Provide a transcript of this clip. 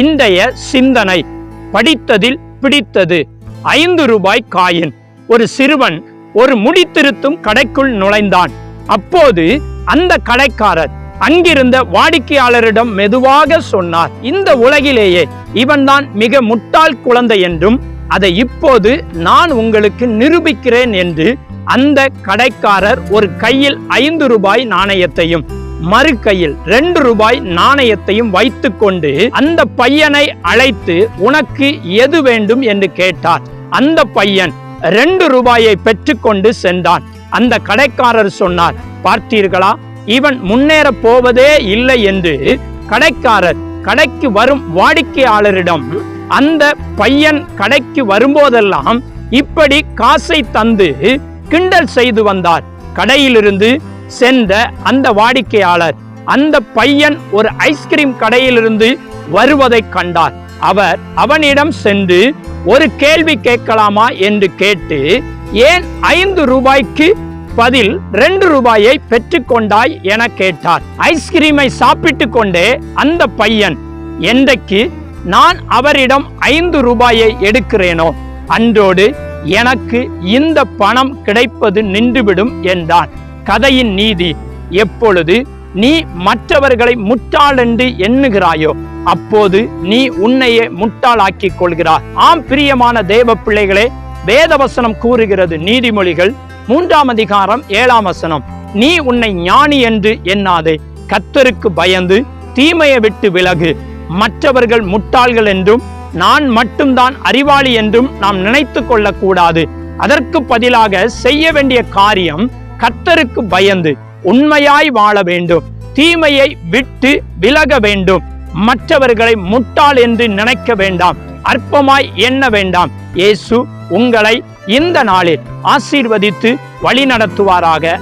இன்றைய சிந்தனை. படித்ததில் பிடித்தது. ஐந்து ரூபாய் காயின். ஒரு சிறுவன் ஒரு முடித்திருத்தும் கடைக்குள் நுழைந்தான். அப்போது அந்த கடைக்காரர் அங்கிருந்த வாடிக்கையாளரிடம் மெதுவாக சொன்னார் இந்த உலகிலேயே இவன்தான் மிக முட்டாள் குழந்தை என்றும் அதை இப்போது நான் உங்களுக்கு நிரூபிக்கிறேன் என்று அந்த கடைக்காரர் ஒரு கையில் ஐந்து ரூபாய் நாணயத்தையும் மறு கையில் ரெண்டு ரூபாய் நாணயத்தையும் வைத்துக்கொண்டு அந்த பையனை அழைத்து உனக்கு எது வேண்டும் என்று கேட்டார். அந்த பையன் ரெண்டு ரூபாயை பெற்றுக்கொண்டு சென்றான். அந்த கடைக்காரர் சொன்னார் பார்த்தீர்களா இவன் முன்னேற போவதே இல்லை என்று கடைக்காரர் கடைக்கு வரும் வாடிக்கையாளரிடம் அந்த பையன் கடைக்கு வரும்போதெல்லாம் இப்படி காசை தந்து கிண்டல் செய்து வந்தார். கடையிலிருந்து சென்ற அந்த வாடிக்கையாளர் அந்த பையன் ஒரு ஐஸ்கிரீம் கடையிலிருந்து வருவதை கண்டார். அவர் அவனிடம் சென்று ஒரு கேள்வி கேட்கலாமா? என்று கேட்டு ஏன் ஐந்து ரூபாய்க்கு பதில் ரெண்டு ரூபாயை பெற்றுக்கொண்டாய் என கேட்டார். ஐஸ்கிரீமை சாப்பிட்டு கொண்டே அந்த பையன் என்றைக்கு நான் அவரிடம் ஐந்து ரூபாயை எடுக்கிறேனோ அன்றோடு எனக்கு இந்த பணம் கிடைப்பது நின்றுவிடும் என்றான். கதையின் நீதி எப்பொழுது நீ மற்றவர்களை முட்டாள் என்று எண்ணுகிறாயோ அப்போது நீ உன்னையே முட்டாளாக்கிக் கொள்கிறார். ஆம் பிரியமான தேவ பிள்ளைகளே வேதவசனம் கூறுகிறது நீதிமொழிகள் மூன்றாம் அதிகாரம் ஏழாம் வசனம். நீ உன்னை ஞானி என்று எண்ணாதே கத்தருக்கு பயந்து தீமையை விட்டு விலகு. மற்றவர்கள் முட்டாள்கள் என்றும் நான் மட்டும்தான் அறிவாளி என்றும் நாம் நினைத்து கொள்ளக்கூடாது. அதற்கு பதிலாக செய்ய வேண்டிய காரியம் கத்தருக்கு பயந்து உண்மையாய் வாழ வேண்டும். தீமையை விட்டு விலக வேண்டும். மற்றவர்களை முட்டாள் என்று நினைக்க வேண்டாம். அற்பமாய் எண்ண வேண்டாம். இயேசு உங்களை இந்த நாளில் ஆசீர்வதித்து வழி நடத்துவாராக